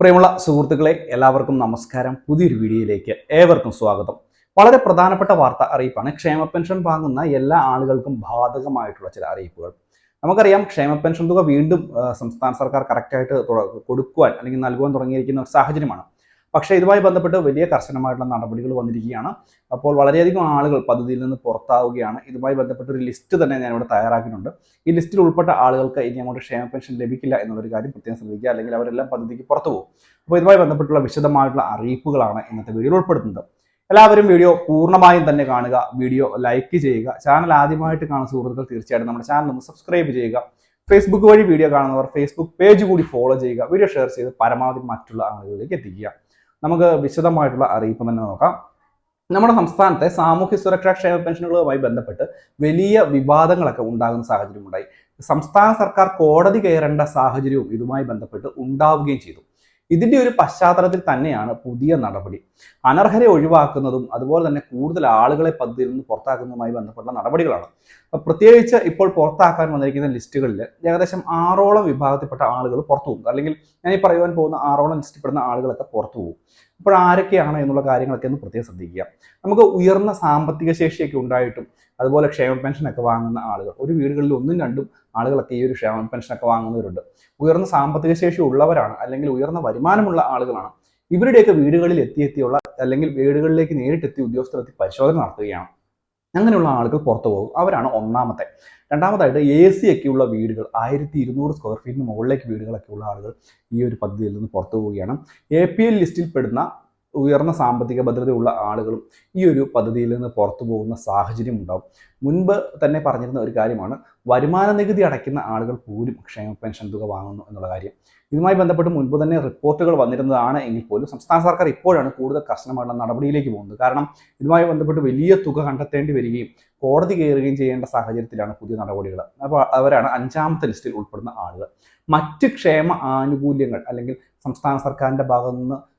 പ്രിയമുള്ള സുഹൃത്തുക്കളെ എല്ലാവർക്കും നമസ്കാരം. പുതിയൊരു വീഡിയോയിലേക്ക് ഏവർക്കും സ്വാഗതം. വളരെ പ്രധാനപ്പെട്ട വാർത്ത അറിയിപ്പാണ്. ക്ഷേമ പെൻഷൻ വാങ്ങുന്ന എല്ലാ ആളുകൾക്കും ബാധകമായിട്ടുള്ള ചില അറിയിപ്പുകൾ. നമുക്കറിയാം ക്ഷേമ പെൻഷൻ തുക വീണ്ടും സംസ്ഥാന സർക്കാർ കറക്റ്റായിട്ട് കൊടുക്കുവാൻ അല്ലെങ്കിൽ നൽകുവാൻ തുടങ്ങിയിരിക്കുന്ന ഒരു സാഹചര്യമാണ്. പക്ഷേ ഇതുമായി ബന്ധപ്പെട്ട് വലിയ കർശനമായിട്ടുള്ള നടപടികൾ വന്നിരിക്കുകയാണ്. അപ്പോൾ വളരെയധികം ആളുകൾ പദ്ധതിയിൽ നിന്ന് പുറത്താവുകയാണ്. ഇതുമായി ബന്ധപ്പെട്ട ഒരു ലിസ്റ്റ് തന്നെ ഞാൻ ഇവിടെ തയ്യാറാക്കിയിട്ടുണ്ട്. ഈ ലിസ്റ്റിൽ ഉൾപ്പെട്ട ആളുകൾക്ക് ഇനി അങ്ങോട്ട് ക്ഷേമ പെൻഷൻ ലഭിക്കില്ല എന്നുള്ളൊരു കാര്യം പ്രത്യേകം ശ്രദ്ധിക്കുക. അല്ലെങ്കിൽ അവരെല്ലാം പദ്ധതിക്ക് പുറത്തു പോകും. അപ്പോൾ ഇതുമായി ബന്ധപ്പെട്ടുള്ള വിശദമായിട്ടുള്ള അറിയിപ്പുകളാണ് ഇന്നത്തെ വീഡിയോയിൽ ഉൾപ്പെടുത്തുന്നത്. എല്ലാവരും വീഡിയോ പൂർണമായും തന്നെ കാണുക. വീഡിയോ ലൈക്ക് ചെയ്യുക. ചാനൽ ആദ്യമായിട്ട് കാണുന്ന സുഹൃത്തുക്കൾ തീർച്ചയായിട്ടും നമ്മുടെ ചാനൽ ഒന്ന് സബ്സ്ക്രൈബ് ചെയ്യുക. ഫേസ്ബുക്ക് വഴി വീഡിയോ കാണുന്നവർ ഫേസ്ബുക്ക് പേജ് കൂടി ഫോളോ ചെയ്യുക. വീഡിയോ ഷെയർ ചെയ്ത് പരമാവധി മറ്റുള്ള ആളുകളിലേക്ക് എത്തിക്കുക. നമുക്ക് വിശദമായിട്ടുള്ള അറിയിപ്പ് തന്നെ നോക്കാം. നമ്മുടെ സംസ്ഥാനത്തെ സാമൂഹ്യ സുരക്ഷാ ക്ഷേമ പെൻഷനുകളുമായി ബന്ധപ്പെട്ട് വലിയ വിവാദങ്ങളൊക്കെ ഉണ്ടാകുന്ന സാഹചര്യം ഉണ്ടായി സംസ്ഥാന സർക്കാർ കോടതി കയറേണ്ട സാഹചര്യവും ഇതുമായി ബന്ധപ്പെട്ട് ഉണ്ടാവുകയും ചെയ്തു. ഇതിന്റെ ഒരു പശ്ചാത്തലത്തിൽ തന്നെയാണ് പുതിയ നടപടി. അനർഹരെ ഒഴിവാക്കുന്നതും അതുപോലെ തന്നെ കൂടുതൽ ആളുകളെ പദ്ധതിയിൽ നിന്ന് പുറത്താക്കുന്നതുമായി ബന്ധപ്പെട്ട നടപടികളാണ്. പ്രത്യേകിച്ച് ഇപ്പോൾ പുറത്താക്കാൻ വന്നിരിക്കുന്ന ലിസ്റ്റുകളിൽ ഏകദേശം ആറോളം വിഭാഗത്തിൽപ്പെട്ട ആളുകൾ പുറത്തു പോകും അല്ലെങ്കിൽ ഞാൻ ഈ പറയുവാൻ പോകുന്ന ആറോളം ലിസ്റ്റിൽപ്പെടുന്ന ആളുകളൊക്കെ പുറത്തു പോകും അപ്പോൾ ആരൊക്കെയാണ് എന്നുള്ള കാര്യങ്ങളൊക്കെ ഒന്ന് പ്രത്യേകം ശ്രദ്ധിക്കുക. നമുക്ക് ഉയർന്ന സാമ്പത്തിക ശേഷിയൊക്കെ ഉണ്ടായിട്ടും അതുപോലെ ക്ഷേമ പെൻഷനൊക്കെ വാങ്ങുന്ന ആളുകൾ ഒരു വീടുകളിൽ ഒന്നും രണ്ടും ആളുകളൊക്കെ ഈ ഒരു ക്ഷേമ പെൻഷനൊക്കെ വാങ്ങുന്നവരുണ്ട്. ഉയർന്ന സാമ്പത്തിക ശേഷി ഉള്ളവരാണ് അല്ലെങ്കിൽ ഉയർന്ന വരുമാനമുള്ള ആളുകളാണ്. ഇവരുടെയൊക്കെ വീടുകളിൽ എത്തിയെത്തിയുള്ള അല്ലെങ്കിൽ വീടുകളിലേക്ക് നേരിട്ടെത്തി ഉദ്യോഗസ്ഥരെത്തി പരിശോധന നടത്തുകയാണ്. അങ്ങനെയുള്ള ആളുകൾ പുറത്തു പോകും. അവരാണ് ഒന്നാമത്തെ. രണ്ടാമതായിട്ട് എ സി ഒക്കെയുള്ള വീടുകൾ ആയിരത്തി ഇരുന്നൂറ് സ്ക്വയർ ഫീറ്റിന് മുകളിലേക്ക് വീടുകളൊക്കെ ഉള്ള ആളുകൾ ഈ ഒരു പദ്ധതിയിൽ നിന്ന് പുറത്തു പോവുകയാണ്. എ പി എൽ ലിസ്റ്റിൽ പെടുന്ന ഉയർന്ന സാമ്പത്തിക ഭദ്രതയുള്ള ആളുകളും ഈ ഒരു പദ്ധതിയിൽ നിന്ന് പുറത്തു പോകുന്ന സാഹചര്യം ഉണ്ടാവും. മുൻപ് തന്നെ പറഞ്ഞിരുന്ന ഒരു കാര്യമാണ് വരുമാന നികുതി അടയ്ക്കുന്ന ആളുകൾ പോലും ക്ഷേമ പെൻഷൻ തുക വാങ്ങുന്നു എന്നുള്ള കാര്യം. ഇതുമായി ബന്ധപ്പെട്ട് മുൻപ് തന്നെ റിപ്പോർട്ടുകൾ വന്നിരുന്നതാണ് എങ്കിൽ പോലും സംസ്ഥാന സർക്കാർ ഇപ്പോഴാണ് കൂടുതൽ കർശനമായിട്ടുള്ള നടപടിയിലേക്ക് പോകുന്നത്. കാരണം ഇതുമായി ബന്ധപ്പെട്ട് വലിയ തുക കണ്ടെത്തേണ്ടി വരികയും കോടതി കയറുകയും ചെയ്യേണ്ട സാഹചര്യത്തിലാണ് പുതിയ നടപടികൾ. അപ്പോൾ അവരാണ് അഞ്ചാമത്തെ ലിസ്റ്റിൽ ഉൾപ്പെടുന്ന ആളുകൾ. മറ്റ് ക്ഷേമ ആനുകൂല്യങ്ങൾ അല്ലെങ്കിൽ സംസ്ഥാന സർക്കാരിന്റെ ഭാഗത്തു നിന്ന് ആ,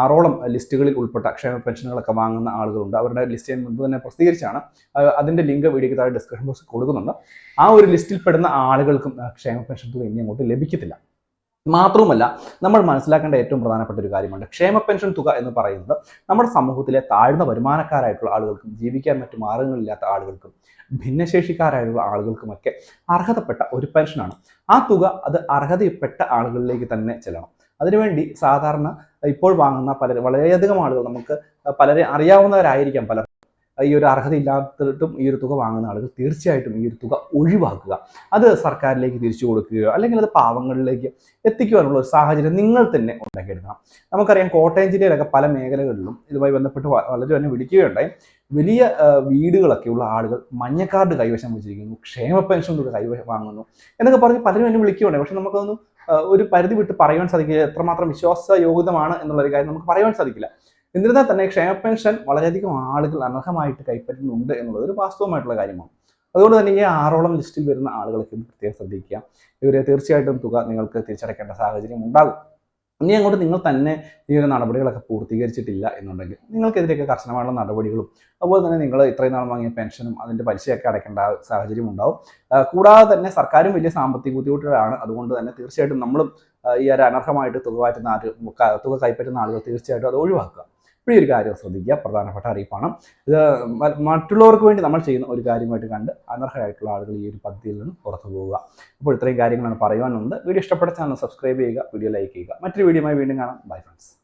ആറോളം ലിസ്റ്റുകളിൽ ഉൾപ്പെട്ട ക്ഷേമ പെൻഷനുകളൊക്കെ വാങ്ങുന്ന ആളുകളുണ്ട്. അവരുടെ ലിസ്റ്റ് ഞാൻ മുൻപ് തന്നെ പ്രസിദ്ധീകരിച്ചാണ്. അതിന്റെ ലിങ്ക് വീഡിയോയ്ക്ക് താഴെ ഡിസ്ക്രിപ്ഷൻ ബോക്സ് കൊടുക്കുന്നുണ്ട്. ആ ഒരു ലിസ്റ്റിൽ പെടുന്ന ആളുകൾക്കും ക്ഷേമ പെൻഷൻ തുക ഇനി അങ്ങോട്ട് ലഭിക്കത്തില്ല. മാത്രവുമല്ല നമ്മൾ മനസ്സിലാക്കേണ്ട ഏറ്റവും പ്രധാനപ്പെട്ട ഒരു കാര്യമുണ്ട്. ക്ഷേമ പെൻഷൻ തുക എന്ന് പറയുന്നത് നമ്മുടെ സമൂഹത്തിലെ താഴ്ന്ന വരുമാനക്കാരായിട്ടുള്ള ആളുകൾക്കും ജീവിക്കാൻ മറ്റു മാർഗങ്ങളില്ലാത്ത ആളുകൾക്കും ഭിന്നശേഷിക്കാരായിട്ടുള്ള ആളുകൾക്കുമൊക്കെ അർഹതപ്പെട്ട ഒരു പെൻഷനാണ്. ആ തുക അത് അർഹതപ്പെട്ട ആളുകളിലേക്ക് തന്നെ ചെല്ലണം. അതിനുവേണ്ടി സാധാരണ ഇപ്പോൾ വാങ്ങുന്ന പലരും വളരെയധികം ആളുകൾ നമുക്ക് പലരെ അറിയാവുന്നവരായിരിക്കാം പലർ. ഈ ഒരു അർഹത ഇല്ലാത്തിട്ടും ഈ ഒരു തുക വാങ്ങുന്ന ആളുകൾ തീർച്ചയായിട്ടും ഈ ഒരു തുക ഒഴിവാക്കുക. അത് സർക്കാരിലേക്ക് തിരിച്ചു കൊടുക്കുകയോ അല്ലെങ്കിൽ അത് പാവങ്ങളിലേക്ക് എത്തിക്കുവാനുള്ള ഒരു സാഹചര്യം നിങ്ങൾ തന്നെ ഉണ്ടാക്കിയെടുക്കണം. നമുക്കറിയാം കോട്ടയം ജില്ലയിലൊക്കെ പല മേഖലകളിലും ഇതുമായി ബന്ധപ്പെട്ട് വളരെ തന്നെ വിളിക്കുകയുണ്ടായി. വലിയ വീടുകളൊക്കെ ഉള്ള ആളുകൾ മഞ്ഞ കാർഡ് കൈവശം വെച്ചിരിക്കുന്നു ക്ഷേമ പെൻഷൻ തുക കൈവശം വാങ്ങുന്നു എന്നൊക്കെ പറഞ്ഞ് പലരും എന്നെ വിളിക്കുകയുണ്ടായി പക്ഷെ നമുക്കൊന്നും ആ, ഒരു പരിധി വിട്ട് പറയാൻ സാധിക്കില്ല. എത്രമാത്രം വിശ്വാസയോഗ്യതമാണ് എന്നുള്ളൊരു കാര്യം നമുക്ക് പറയാൻ സാധിക്കില്ല. എന്നിരുന്നാൽ തന്നെ ക്ഷേമ പെൻഷൻ വളരെയധികം ആളുകൾ അനർഹമായിട്ട് കൈപ്പറ്റുന്നുണ്ട് എന്നുള്ളത് ഒരു വാസ്തവമായിട്ടുള്ള കാര്യമാണ്. അതുകൊണ്ട് തന്നെ ഈ ആറോളം ലിസ്റ്റിൽ വരുന്ന ആളുകളൊക്കെ പ്രത്യേകം ശ്രദ്ധിക്കുക. ഇവരെ തീർച്ചയായിട്ടും തുക നിങ്ങൾക്ക് തിരിച്ചടയ്ക്കേണ്ട സാഹചര്യം ഉണ്ടാകും. ഇനി അങ്ങോട്ട് നിങ്ങൾ തന്നെ ഈ ഒരു നടപടികളൊക്കെ പൂർത്തീകരിച്ചിട്ടില്ല എന്നുണ്ടെങ്കിൽ നിങ്ങൾക്കെതിരെയൊക്കെ കർശനമായുള്ള നടപടികളും അതുപോലെ തന്നെ നിങ്ങൾ ഇത്രയും നാൾ വാങ്ങിയ പെൻഷനും അതിന്റെ പലിശയൊക്കെ അടയ്ക്കേണ്ട സാഹചര്യം ഉണ്ടാവും. കൂടാതെ തന്നെ സർക്കാരും വലിയ സാമ്പത്തിക ബുദ്ധിമുട്ടുകളാണ്. അതുകൊണ്ട് തന്നെ തീർച്ചയായിട്ടും നമ്മളും ഈ ഒരു അനർഹമായിട്ട് തുക മാറ്റുന്ന ആര് തുക കൈപ്പറ്റുന്ന ആളുകൾ തീർച്ചയായിട്ടും അത് ഒഴിവാക്കുക. ഈ ഒരു കാര്യം ശ്രദ്ധിക്കുക. പ്രധാനപ്പെട്ട അറിയിപ്പാണ്. ഇത് മറ്റുള്ളവർക്ക് വേണ്ടി നമ്മൾ ചെയ്യുന്ന ഒരു കാര്യമായിട്ട് കണ്ട് അനർഹരായിട്ടുള്ള ആളുകൾ ഈ ഒരു പദ്ധതിയിൽ നിന്ന് പുറത്തു പോവുക. അപ്പോൾ ഇത്രയും കാര്യങ്ങളാണ് പറയുവാനുണ്ട് വീഡിയോ ഇഷ്ടപ്പെട്ട ചാനൽ സബ്സ്ക്രൈബ് ചെയ്യുക വീഡിയോ ലൈക്ക് ചെയ്യുക. മറ്റൊരു വീഡിയോയുമായി വീണ്ടും കാണാം. Bye friends.